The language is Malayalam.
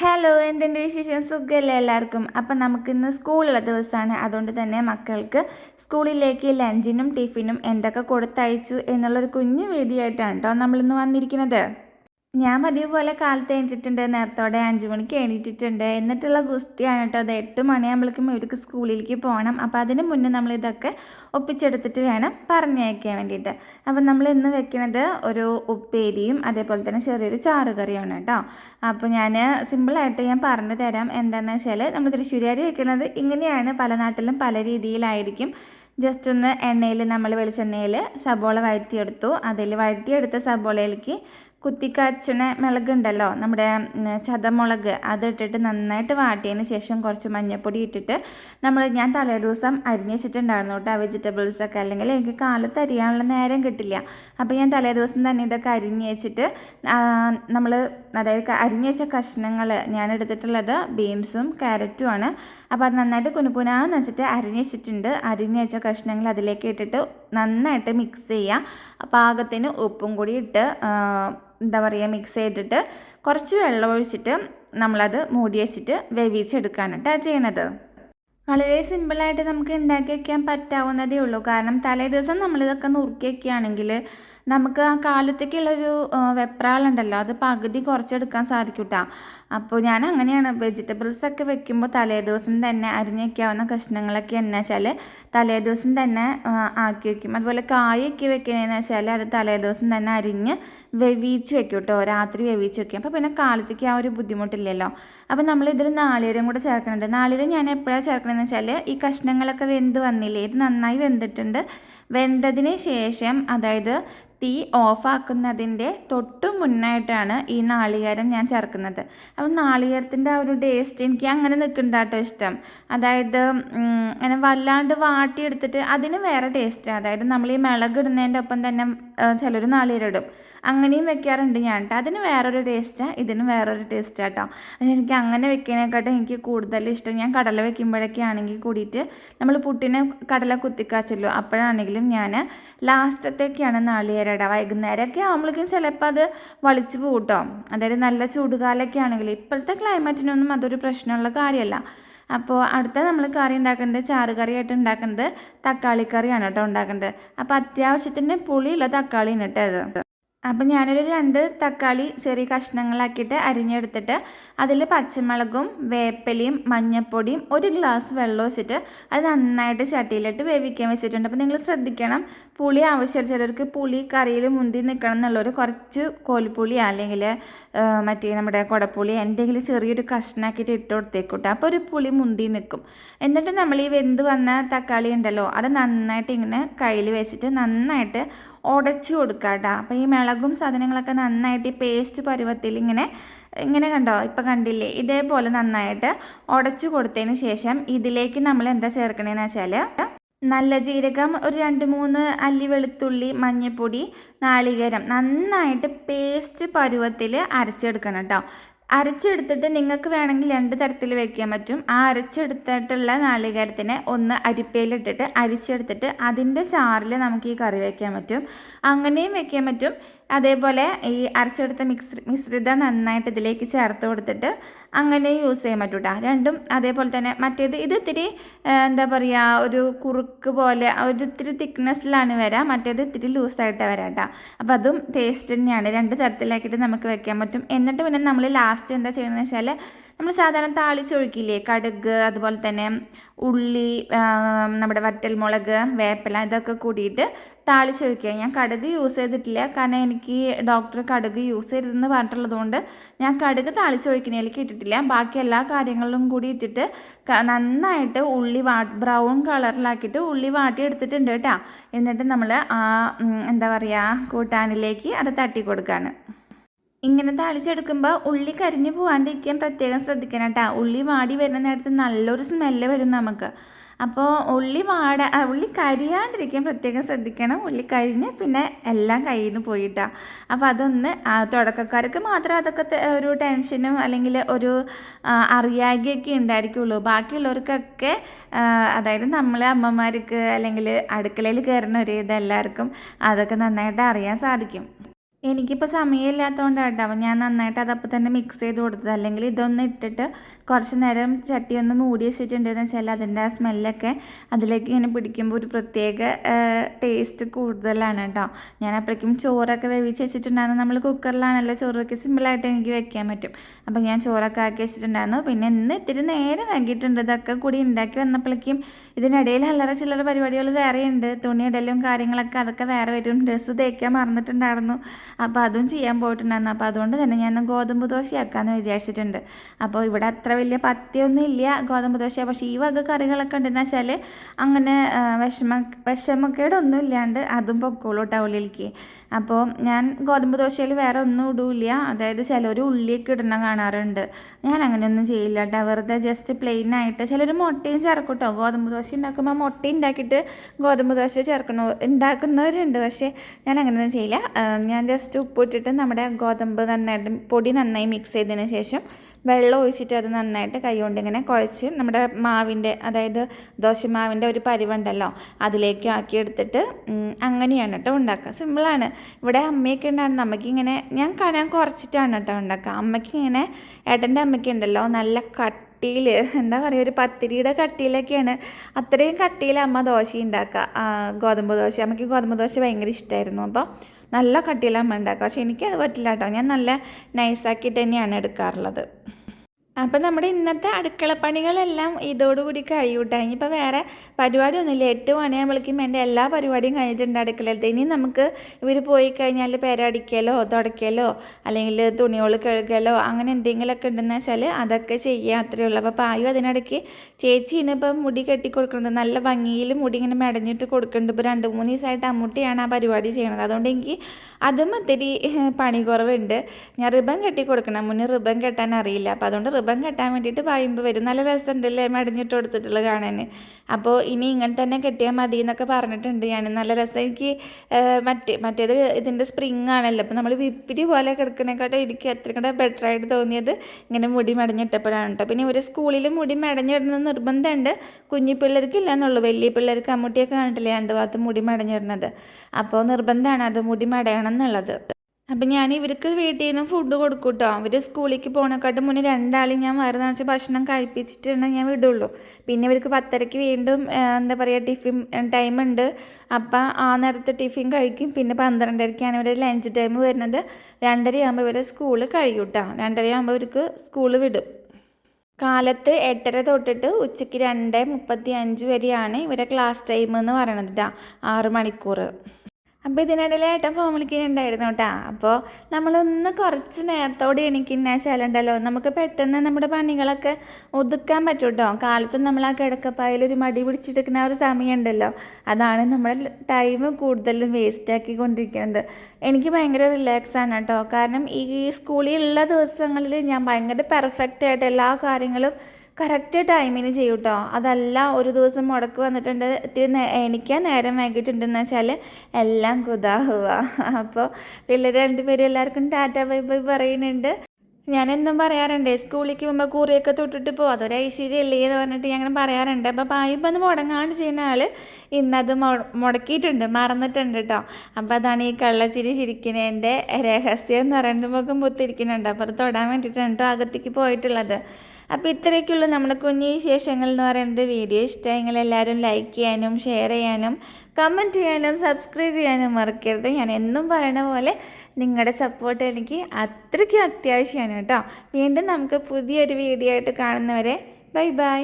ഹലോ എന്തിന്റെ വിശേഷം? സുഖമല്ലേ എല്ലാവർക്കും. അപ്പം നമുക്കിന്ന് സ്കൂളുള്ള ദിവസമാണ് അതുകൊണ്ട് തന്നെ മക്കൾക്ക് സ്കൂളിലേക്ക് ലഞ്ചിനും ടിഫിനും എന്തൊക്കെ കൊടുത്തയച്ചു എന്നുള്ളൊരു കുഞ്ഞു വീഡിയോ ആയിട്ടാണ് കേട്ടോ നമ്മളിന്ന് വന്നിരിക്കുന്നത്. ഞാൻ പതിവ് പോലെ കാലത്ത് എണീറ്റിട്ടുണ്ട്. നേരത്തോടെ അഞ്ച് മണിക്ക് എണീറ്റിട്ടുണ്ട്. എന്നിട്ടുള്ള ഗുസ്തിയാണ് കേട്ടോ. അത് എട്ട് മണിയാകുമ്പോഴേക്കും ഇവർക്ക് സ്കൂളിലേക്ക് പോകണം. അപ്പോൾ അതിന് മുന്നേ നമ്മൾ ഇതൊക്കെ ഒപ്പിച്ചെടുത്തിട്ട് വേണം പറഞ്ഞയക്കാൻ വേണ്ടിയിട്ട്. അപ്പം നമ്മൾ ഇന്ന് വെക്കണത് ഒരു ഉപ്പേരിയും അതേപോലെ തന്നെ ചെറിയൊരു ചാറുകറിയാണ് കേട്ടോ. അപ്പോൾ ഞാൻ സിമ്പിളായിട്ട് ഞാൻ പറഞ്ഞു തരാം. എന്താണെന്ന് വെച്ചാൽ നമ്മൾ തൃശ്ശൂരുകാരി വെക്കുന്നത് ഇങ്ങനെയാണ്. പല നാട്ടിലും പല രീതിയിലായിരിക്കും. ജസ്റ്റ് ഒന്ന് എണ്ണയിൽ നമ്മൾ വെളിച്ചെണ്ണയിൽ സബോള വഴറ്റിയെടുത്തു. അതിൽ വഴറ്റിയെടുത്ത സബോളയിലേക്ക് കുത്തിക്കാച്ചണ മുളകുണ്ടല്ലോ നമ്മുടെ ചതമുളക് അതിട്ടിട്ട് നന്നായിട്ട് വാട്ടിയതിന് ശേഷം കുറച്ച് മഞ്ഞൾപ്പൊടി ഇട്ടിട്ട് നമ്മൾ ഞാൻ തലേ ദിവസം അരിഞ്ഞ് വെച്ചിട്ടുണ്ടായിരുന്നു കേട്ടോ വെജിറ്റബിൾസൊക്കെ അല്ലെങ്കിൽ എനിക്ക് കാലത്ത് അരിയാനുള്ള നേരം കിട്ടില്ല. അപ്പോൾ ഞാൻ തലേ ദിവസം തന്നെ ഇതൊക്കെ അരിഞ്ഞ് വെച്ചിട്ട് നമ്മൾ അതായത് അരിഞ്ഞ് വെച്ച കഷ്ണങ്ങൾ ഞാൻ എടുത്തിട്ടുള്ളത് ബീൻസും ക്യാരറ്റുമാണ് അപ്പോൾ അത് നന്നായിട്ട് കുനുകുനാന്ന് വെച്ചിട്ട് അരിഞ്ഞ് വെച്ചിട്ടുണ്ട്. അരിഞ്ഞ് വെച്ച കഷ്ണങ്ങൾ അതിലേക്ക് ഇട്ടിട്ട് നന്നായിട്ട് മിക്സ് ചെയ്യുക പാകത്തിന് ഉപ്പും കൂടി ഇട്ട് എന്താ പറയുക മിക്സ് ചെയ്തിട്ട് കുറച്ച് വെള്ളം ഒഴിച്ചിട്ട് നമ്മളത് മൂടി വെച്ചിട്ട് വേവിച്ചെടുക്കുകയാണ് കേട്ടോ ചെയ്യണത്. വളരെ സിമ്പിളായിട്ട് നമുക്ക് ഉണ്ടാക്കി വയ്ക്കാൻ പറ്റാവുന്നതേ ഉള്ളൂ. കാരണം തലേ ദിവസം നമ്മളിതൊക്കെ നുറുക്കി വയ്ക്കുകയാണെങ്കിൽ നമുക്ക് ആ കാലത്തേക്കുള്ളൊരു വെപ്രാളുണ്ടല്ലോ അത് പകുതി കുറച്ചെടുക്കാൻ സാധിക്കൂട്ടാ. കേട്ടോ അപ്പോൾ ഞാൻ അങ്ങനെയാണ് വെജിറ്റബിൾസ് ഒക്കെ വെക്കുമ്പോൾ തലേ ദിവസം തന്നെ അരിഞ്ഞ് വയ്ക്കാവുന്ന കഷ്ണങ്ങളൊക്കെ എന്ന് വെച്ചാൽ തലേ ദിവസം തന്നെ ആക്കി വെക്കും. അതുപോലെ കായൊക്കെ വെക്കണേന്ന് വെച്ചാൽ അത് തലേ ദിവസം തന്നെ അരിഞ്ഞ് വെവിച്ച് വെക്കും കേട്ടോ രാത്രി വെവിച്ച് വെക്കും. അപ്പോൾ പിന്നെ കാലത്തേക്ക് ആ ഒരു ബുദ്ധിമുട്ടില്ലല്ലോ. അപ്പോൾ നമ്മൾ ഇതിൽ നാളികേരം കൂടെ ചേർക്കുന്നുണ്ട് നാളികേരം ഞാൻ എപ്പോഴാണ് ചേർക്കണമെന്ന് വെച്ചാൽ ഈ കഷ്ണങ്ങളൊക്കെ വെന്ത് വന്നില്ലേ? ഇത് നന്നായി വെന്തിട്ടുണ്ട്. വെന്തതിന് ശേഷം അതായത് തീ ഓഫാക്കുന്നതിന്റെ തൊട്ട് മുന്നായിട്ടാണ് ഈ നാളികേരം ഞാൻ ചേർക്കുന്നത്. അപ്പം നാളികേരത്തിന്റെ ആ ഒരു ടേസ്റ്റ് എനിക്ക് അങ്ങനെ നിൽക്കുന്നുണ്ട് കേട്ടോ ഇഷ്ടം. അതായത് അങ്ങനെ വല്ലാണ്ട് വാട്ടിയെടുത്തിട്ട് അതിന് വേറെ ടേസ്റ്റ് അതായത് നമ്മൾ ഈ മിളക് ഇടുന്നതിന്റെ ഒപ്പം തന്നെ ചിലർ നാളികേരം ഇടും. അങ്ങനെയും വെക്കാറുണ്ട് ഞാൻ കേട്ടോ അതിന് വേറൊരു ടേസ്റ്റാണ് ഇതിന് വേറൊരു ടേസ്റ്റ് കേട്ടോ എനിക്ക് അങ്ങനെ വെക്കുന്നതിനെക്കാട്ടും എനിക്ക് കൂടുതൽ ഇഷ്ടം ഞാൻ കടല വെക്കുമ്പോഴൊക്കെ ആണെങ്കിൽ കൂടിയിട്ട് നമ്മൾ പുട്ടിനെ കടല കുത്തിക്കാച്ചല്ലോ അപ്പോഴാണെങ്കിലും ഞാൻ ലാസ്റ്റത്തേക്കാണ് നാളികേരം ഇടുക വൈകുന്നേരമൊക്കെ ആകുമ്പോഴേക്കും ചിലപ്പോൾ അത് വളിച്ച് പോകട്ടോ അതായത് നല്ല ചൂടുകാലമൊക്കെ ആണെങ്കിൽ ഇപ്പോഴത്തെ ക്ലൈമറ്റിനൊന്നും അതൊരു പ്രശ്നമുള്ള കാര്യമല്ല. അപ്പോൾ അടുത്ത നമ്മൾ കറി ഉണ്ടാക്കുന്നത് ചാറ് കറിയായിട്ട് ഉണ്ടാക്കുന്നത് തക്കാളി കറിയാണ് കേട്ടോ ഉണ്ടാക്കുന്നത് അപ്പോൾ അത്യാവശ്യത്തിന് പുളിയുള്ള തക്കാളിയാണ് കേട്ടോ അത്. അപ്പം ഞാനൊരു രണ്ട് തക്കാളി ചെറിയ കഷ്ണങ്ങളാക്കിയിട്ട് അരിഞ്ഞെടുത്തിട്ട് അതിൽ പച്ചമുളകും വേപ്പലയും മഞ്ഞൾപ്പൊടിയും ഒരു ഗ്ലാസ് വെള്ളം വെച്ചിട്ട് അത് നന്നായിട്ട് ചട്ടിയിലിട്ട് വേവിക്കാൻ വെച്ചിട്ടുണ്ട്. അപ്പോൾ നിങ്ങൾ ശ്രദ്ധിക്കണം പുളി ആവശ്യം ചിലർക്ക് പുളി കറിയിൽ മുന്തി നിൽക്കണം എന്നുള്ളൊരു കുറച്ച് കോൽപ്പുളി അല്ലെങ്കിൽ മറ്റേ നമ്മുടെ കുടപ്പുളി എന്തെങ്കിലും ചെറിയൊരു കഷ്ണാക്കിയിട്ട് ഇട്ട് കൊടുത്തേക്കൂട്ടെ. അപ്പോൾ ഒരു പുളി മുന്തി നിൽക്കും. എന്നിട്ട് നമ്മൾ ഈ വെന്ത് വന്ന തക്കാളി ഉണ്ടല്ലോ അത് നന്നായിട്ട് ഇങ്ങനെ കയ്യിൽ വെച്ചിട്ട് നന്നായിട്ട് ഉടച്ചു കൊടുക്കുക കേട്ടോ അപ്പോൾ ഈ മിളകും സാധനങ്ങളൊക്കെ നന്നായിട്ട് ഈ പേസ്റ്റ് പരുവത്തിൽ ഇങ്ങനെ ഇങ്ങനെ കണ്ടോ? ഇപ്പം കണ്ടില്ലേ? ഇതേപോലെ നന്നായിട്ട് ഉടച്ചു കൊടുത്തതിന് ശേഷം ഇതിലേക്ക് നമ്മൾ എന്താ ചേർക്കണേന്ന് വെച്ചാൽ നല്ല ജീരകം ഒരു രണ്ട് മൂന്ന് അല്ലി വെളുത്തുള്ളി മഞ്ഞൾപ്പൊടി നാളികേരം നന്നായിട്ട് പേസ്റ്റ് പരുവത്തിൽ അരച്ചെടുക്കണം കേട്ടോ. അരച്ചെടുത്തിട്ട് നിങ്ങൾക്ക് വേണമെങ്കിൽ രണ്ട് തരത്തിൽ വെക്കാൻ പറ്റും. ആ അരച്ചെടുത്തിട്ടുള്ള നാളികേരത്തിനെ ഒന്ന് അരിപ്പയിലിട്ടിട്ട് അരിച്ചെടുത്തിട്ട് അതിന്റെ ചാറിൽ നമുക്ക് ഈ കറി വയ്ക്കാൻ പറ്റും. അങ്ങനെയും വെക്കാൻ പറ്റും. അതേപോലെ ഈ അരച്ചെടുത്ത മിക്സ് മിശ്രിതം നന്നായിട്ട് ഇതിലേക്ക് ചേർത്ത് കൊടുത്തിട്ട് അങ്ങനെ യൂസ് ചെയ്യാൻ പറ്റും കേട്ടോ രണ്ടും അതേപോലെ തന്നെ മറ്റേത് ഇത് ഇത്തിരി എന്താ പറയുക ഒരു കുറുക്ക് പോലെ ഒരു ഇത്തിരി തിക്നെസ്സിലാണ് വരിക മറ്റേത് ഇത്തിരി ലൂസായിട്ടാണ് വരാം കേട്ടോ അപ്പോൾ അതും ടേസ്റ്റ് തന്നെയാണ്. രണ്ട് തരത്തിലാക്കിയിട്ട് നമുക്ക് വെക്കാൻ പറ്റും. എന്നിട്ട് പിന്നെ നമ്മൾ ലാസ്റ്റ് എന്താ ചെയ്യുന്നത് വെച്ചാൽ നമ്മൾ സാധാരണ താളിച്ചൊഴുക്കില്ലേ? കടുക് അതുപോലെ തന്നെ ഉള്ളി നമ്മുടെ വറ്റൽമുളക് വേപ്പില ഇതൊക്കെ കൂടിയിട്ട് താളിച്ചൊഴിക്കുക ഞാൻ കടുക് യൂസ് ചെയ്തിട്ടില്ല. കാരണം എനിക്ക് ഡോക്ടർ കടുക് യൂസ് ചെയ്തതെന്ന് പറഞ്ഞിട്ടുള്ളതുകൊണ്ട് ഞാൻ കടുക് താളിച്ചൊഴിക്കുന്നതിലേക്ക് ഇട്ടിട്ടില്ല ബാക്കി എല്ലാ കാര്യങ്ങളിലും കൂടി ഇട്ടിട്ട് നന്നായിട്ട് ഉള്ളി വാ ബ്രൗൺ കളറിലാക്കിയിട്ട് ഉള്ളി വാട്ടി എടുത്തിട്ടുണ്ട് കേട്ടോ. എന്നിട്ട് നമ്മൾ ആ എന്താ പറയുക കൂട്ടാനിലേക്ക് അത് തട്ടി കൊടുക്കുകയാണ് ഇങ്ങനെ താളിച്ചെടുക്കുമ്പോൾ ഉള്ളി കരിഞ്ഞു പോകാണ്ടിരിക്കാൻ പ്രത്യേകം ശ്രദ്ധിക്കണം കേട്ടോ. ഉള്ളി വാടി വരുന്ന നേരത്ത് നല്ലൊരു സ്മെല്ല് വരും നമുക്ക്. അപ്പോൾ ഉള്ളി വാട ഉള്ളി കരിയാണ്ടിരിക്കാൻ പ്രത്യേകം ശ്രദ്ധിക്കണം. ഉള്ളി കരിഞ്ഞ് പിന്നെ എല്ലാം കയ്യിൽ നിന്ന് പോയിട്ടാണ് അപ്പോൾ അതൊന്ന് തുടക്കക്കാർക്ക് മാത്രം അതൊക്കെ ഒരു ടെൻഷനും അല്ലെങ്കിൽ ഒരു അറിയാകിയൊക്കെ ഉണ്ടായിരിക്കുള്ളൂ. ബാക്കിയുള്ളവർക്കൊക്കെ അതായത് നമ്മളെ അമ്മമാർക്ക് അല്ലെങ്കിൽ അടുക്കളയിൽ കയറുന്ന ഒരു ഇതെല്ലാവർക്കും അതൊക്കെ നന്നായിട്ട് അറിയാൻ സാധിക്കും. എനിക്കിപ്പോൾ സമയമില്ലാത്തതുകൊണ്ടാണ് കേട്ടോ ഞാൻ നന്നായിട്ട് അതപ്പോൾ തന്നെ മിക്സ് ചെയ്ത് കൊടുത്തത്. അല്ലെങ്കിൽ ഇതൊന്ന് ഇട്ടിട്ട് കുറച്ച് നേരം ചട്ടി ഒന്ന് മൂടി വെച്ചിട്ടുണ്ടെന്ന് വെച്ചാൽ അതിന്റെ ആ സ്മെല്ലൊക്കെ അതിലേക്ക് ഇങ്ങനെ പിടിക്കുമ്പോൾ ഒരു പ്രത്യേക ടേസ്റ്റ് കൂടുതലാണ് കേട്ടോ ഞാൻ അപ്പോഴേക്കും ചോറൊക്കെ വേവിച്ച് വെച്ചിട്ടുണ്ടായിരുന്നു. നമ്മൾ കുക്കറിലാണല്ലോ ചോറ് വെക്കി സിമ്പിളായിട്ട് എനിക്ക് വെക്കാൻ പറ്റും. അപ്പോൾ ഞാൻ ചോറൊക്കെ ആക്കി വെച്ചിട്ടുണ്ടായിരുന്നു. പിന്നെ ഇന്ന് ഇത്തിരി നേരം വൈകിട്ടുണ്ട് ഇതൊക്കെ കൂടി ഉണ്ടാക്കി വന്നപ്പോഴേക്കും ഇതിനിടയിൽ അല്ലറ ചില്ലറ പരിപാടികൾ വേറെയുണ്ട്. തുണിയിടലും കാര്യങ്ങളൊക്കെ അതൊക്കെ വേറെ വരും. ഡ്രസ്സ് തേക്കാൻ മറന്നിട്ടുണ്ടായിരുന്നു. അപ്പോൾ അതും ചെയ്യാൻ പോയിട്ടുണ്ടായിരുന്നു. അപ്പോൾ അതുകൊണ്ട് തന്നെ ഞാൻ ഗോതമ്പ് ദോശയാക്കാമെന്ന് വിചാരിച്ചിട്ടുണ്ട്. അപ്പോൾ ഇവിടെ അത്ര വലിയ പത്തിയൊന്നും ഇല്ല ഗോതമ്പ് ദോശ. പക്ഷേ ഈ വക കറികളൊക്കെ ഉണ്ടെന്ന് വെച്ചാൽ അങ്ങനെ വിഷമ വിഷമക്കേടൊന്നും ഇല്ലാണ്ട് അതും പൊക്കോളൂ ടൗളിലേക്ക് അപ്പോൾ ഞാൻ ഗോതമ്പ് ദോശയിൽ വേറെ ഒന്നും ഇടൂല്ല. അതായത് ചിലർ ഉള്ളിയൊക്കെ ഇടുന്ന കാണാറുണ്ട്. ഞാൻ അങ്ങനെയൊന്നും ചെയ്യില്ല കേട്ടോ വെറുതെ ജസ്റ്റ് പ്ലെയിൻ ആയിട്ട് ചിലർ മുട്ടയും ചേർക്കും കേട്ടോ ഗോതമ്പ് ദോശ ഉണ്ടാക്കുമ്പോൾ മുട്ട ഉണ്ടാക്കിയിട്ട് ഗോതമ്പ് ദോശ ചേർക്കണ ഉണ്ടാക്കുന്നവരുണ്ട്. പക്ഷേ ഞാൻ അങ്ങനെയൊന്നും ചെയ്യില്ല. ഞാൻ ജസ്റ്റ് ഉപ്പിട്ടിട്ട് നമ്മുടെ ഗോതമ്പ് നന്നായിട്ട് പൊടി നന്നായി മിക്സ് ചെയ്തതിന് ശേഷം വെള്ളം ഒഴിച്ചിട്ട് അത് നന്നായിട്ട് കൈകൊണ്ട് ഇങ്ങനെ കുഴച്ച് നമ്മുടെ മാവിന്റെ അതായത് ദോശമാവിന്റെ ഒരു പരിവുണ്ടല്ലോ അതിലേക്ക് ആക്കി എടുത്തിട്ട് അങ്ങനെയാണ് കേട്ടോ ഉണ്ടാക്കുക. സിമ്പിളാണ് ഇവിടെ അമ്മയൊക്കെ ഉണ്ടായിരുന്നു നമുക്കിങ്ങനെ ഞാൻ കാണാൻ കുറച്ചിട്ടാണ് കേട്ടോ ഉണ്ടാക്കുക. അമ്മയ്ക്ക് ഇങ്ങനെ ഏട്ടന്റെ അമ്മയ്ക്ക് ഉണ്ടല്ലോ നല്ല കട്ടിയിൽ എന്താ പറയുക ഒരു പത്തിരിയുടെ കട്ടിയിലൊക്കെയാണ് അത്രയും കട്ടിയിൽ അമ്മ ദോശ ഉണ്ടാക്കുക. ഗോതമ്പ് ദോശ. അമ്മയ്ക്ക് ഗോതമ്പ് ദോശ ഭയങ്കര ഇഷ്ടമായിരുന്നു അപ്പോൾ നല്ല കട്ടിയിലാണ് ഉണ്ടാക്കുക പക്ഷേ എനിക്കത് പറ്റില്ല കേട്ടോ. ഞാൻ നല്ല നൈസാക്കിയിട്ട് തന്നെയാണ് എടുക്കാറുള്ളത്. അപ്പം നമ്മുടെ ഇന്നത്തെ അടുക്കള അടുക്കളപ്പണികളെല്ലാം ഇതോടുകൂടി കഴിയൂട്ടാ. ഇനിയിപ്പോൾ വേറെ പരിപാടി ഒന്നുമില്ല എട്ട് മണിയാകുമ്പോഴേക്കും എന്റെ എല്ലാ പരിപാടിയും കഴിഞ്ഞിട്ടുണ്ട് അടുക്കളയിലത്തെ. ഇനി നമുക്ക് ഇവർ പോയി കഴിഞ്ഞാൽ പേരടിക്കലോ തുടയ്ക്കലോ അല്ലെങ്കിൽ തുണികൾ കഴുകലോ അങ്ങനെ എന്തെങ്കിലുമൊക്കെ ഉണ്ടെന്ന് വെച്ചാൽ അതൊക്കെ ചെയ്യുക അത്രയേ ഉള്ളൂ. അപ്പോൾ പായു അതിനിടയ്ക്ക് ചേച്ചി ഇനിയിപ്പം മുടി കെട്ടി കൊടുക്കുന്നത്. നല്ല ഭംഗിയിൽ മുടി ഇങ്ങനെ മെടഞ്ഞിട്ട് കൊടുക്കുന്നുണ്ട്. ഇപ്പോൾ രണ്ട് മൂന്ന് ദിവസമായിട്ട് അമ്മൂട്ടിയാണ് ആ പരിപാടി ചെയ്യണത്. അതുകൊണ്ട് എനിക്ക് അതും ഒത്തിരി പണി കുറവുണ്ട്. ഞാൻ റിബൺ കെട്ടി കൊടുക്കണം. മുന്നേ റിബൺ കെട്ടാൻ അറിയില്ല. അപ്പോൾ അതുകൊണ്ട് റിബൺ കെട്ടാൻ വേണ്ടിയിട്ട് പായുമ്പോൾ വരും. നല്ല രസമുണ്ടല്ലേ? മടിഞ്ഞിട്ട് കൊടുത്തിട്ടുള്ള കാണാൻ അപ്പോൾ ഇനി ഇങ്ങനെ തന്നെ കെട്ടിയാൽ മതി എന്നൊക്കെ പറഞ്ഞിട്ടുണ്ട് ഞാൻ നല്ല രസം. എനിക്ക് മറ്റേ മറ്റേത് ഇതിന്റെ സ്പ്രിങ് ആണല്ലോ. അപ്പോൾ നമ്മൾ വിപ്പിരി പോലെ കിടക്കണേക്കാട്ടും എനിക്ക് എത്ര കൂടെ ബെറ്റർ ആയിട്ട് തോന്നിയത് ഇങ്ങനെ മുടി മടഞ്ഞിട്ടപ്പോഴാണ് കേട്ടോ പിന്നെ ഒരു സ്കൂളിൽ മുടി മടഞ്ഞിടുന്നത് നിർബന്ധമുണ്ട്. കുഞ്ഞു പിള്ളേർക്ക് ഇല്ല എന്നുള്ളൂ. വലിയ പിള്ളേർക്ക് അമ്മൂട്ടിയൊക്കെ കണ്ടിട്ടില്ലേ? രണ്ട് ഭാഗത്ത് മുടി മടഞ്ഞിടുന്നത്. അപ്പോൾ നിർബന്ധമാണ് അത് മുടി മടയണം എന്നുള്ളത്. അപ്പം ഞാൻ ഇവർക്ക് വീട്ടിൽ നിന്ന് ഫുഡ് കൊടുക്കും കേട്ടോ അവർ സ്കൂളിലേക്ക് പോകണക്കാട്ടും മുന്നേ രണ്ടാളും ഞാൻ വയറ് നിറച്ച് ഭക്ഷണം കഴിപ്പിച്ചിട്ടാണ് ഞാൻ വിടുള്ളൂ. പിന്നെ ഇവർക്ക് പത്തരയ്ക്ക് വീണ്ടും എന്താ പറയുക ടിഫിൻ ടൈമുണ്ട് അപ്പം ആ നേരത്തെ ടിഫിൻ കഴിക്കും. പിന്നെ പന്ത്രണ്ടരയ്ക്കാണ് ഇവരുടെ ലഞ്ച് ടൈം വരുന്നത്. രണ്ടരയാകുമ്പോൾ ഇവരെ സ്കൂൾ കഴിയും കേട്ടോ രണ്ടരയാകുമ്പോൾ ഇവർക്ക് സ്കൂൾ വിടും. കാലത്ത് എട്ടര തൊട്ടിട്ട് ഉച്ചയ്ക്ക് രണ്ട് മുപ്പത്തി അഞ്ച് വരെയാണ് ഇവരെ ക്ലാസ് ടൈം എന്ന് പറയണത് ആറ് മണിക്കൂർ അപ്പോൾ ഇതിനിടയിൽ ഏട്ടൻ ഫോൺ വിളിക്കുന്നുണ്ടായിരുന്നു കേട്ടോ. അപ്പോൾ നമ്മളൊന്ന് കുറച്ച് നേരത്തോടെ എണീക്കുന്ന വെച്ചാലുണ്ടല്ലോ നമുക്ക് പെട്ടെന്ന് നമ്മുടെ പണികളൊക്കെ ഒതുക്കാൻ പറ്റും കേട്ടോ. കാലത്ത് നമ്മൾ ആ കിടക്കപ്പായിൽ ഒരു മടി പിടിച്ചിട്ടിരിക്കുന്ന ഒരു സമയമുണ്ടല്ലോ. അതാണ് നമ്മുടെ ടൈം കൂടുതലും വേസ്റ്റാക്കി കൊണ്ടിരിക്കുന്നത് എനിക്ക് ഭയങ്കര റിലാക്സ് ആണ് കേട്ടോ. കാരണം ഈ സ്കൂളിലുള്ള ദിവസങ്ങളിൽ ഞാൻ ഭയങ്കര പെർഫെക്റ്റ് ആയിട്ട് എല്ലാ കാര്യങ്ങളും കറക്റ്റ് ടൈമിന് ചെയ്യും കേട്ടോ അതല്ല ഒരു ദിവസം മുടക്ക് വന്നിട്ടുണ്ട്. ഇത്തിരി എനിക്ക് നേരം വൈകിട്ടുണ്ടെന്ന് വെച്ചാൽ എല്ലാം കുതാഹുക അപ്പോൾ പിള്ളേർ രണ്ടുപേരും എല്ലാവർക്കും ടാറ്റ ബൈ ബൈ പറയുന്നുണ്ട്. ഞാൻ പറയാറുണ്ട് സ്കൂളിലേക്ക് പോകുമ്പോൾ കൂറിയൊക്കെ തൊട്ടിട്ട് പോകും അതൊരു ഐശ്വര്യമല്ലേ എന്ന് പറഞ്ഞിട്ട് ഞാൻ അങ്ങനെ പറയാറുണ്ട്. അപ്പോൾ പായുമ്പോൾ ഒന്ന് മുടങ്ങാണ്ട് ചെയ്യുന്ന ആൾ ഇന്നത് മുടക്കിയിട്ടുണ്ട് മറന്നിട്ടുണ്ട് കേട്ടോ അപ്പോൾ അതാണ് ഈ കള്ളച്ചിരി ചിരിക്കുന്നതിന്റെ രഹസ്യം എന്ന് പറയുന്നത് മുഖം പൊത്തിരിക്കുന്നുണ്ട്. അപ്പോൾ അത് തൊടാൻ വേണ്ടിയിട്ടാണ് കേട്ടോ അകത്തേക്ക് പോയിട്ടുള്ളത്. അപ്പോൾ ഇത്രയൊക്കെയുള്ള നമ്മുടെ കുഞ്ഞു വിശേഷങ്ങൾ എന്ന് പറയുന്നത്. വീഡിയോ ഇഷ്ടമായെങ്കിൽ എല്ലാവരും ലൈക്ക് ചെയ്യാനും ഷെയർ ചെയ്യാനും കമന്റ് ചെയ്യാനും സബ്സ്ക്രൈബ് ചെയ്യാനും മറക്കരുത്. ഞാൻ എന്നും പറയണ പോലെ നിങ്ങളുടെ സപ്പോർട്ട് എനിക്ക് അത്രയ്ക്കും അത്യാവശ്യമാണ് കേട്ടോ. വീണ്ടും നമുക്ക് പുതിയൊരു വീഡിയോ ആയിട്ട് കാണുന്നവരെ ബൈ ബൈ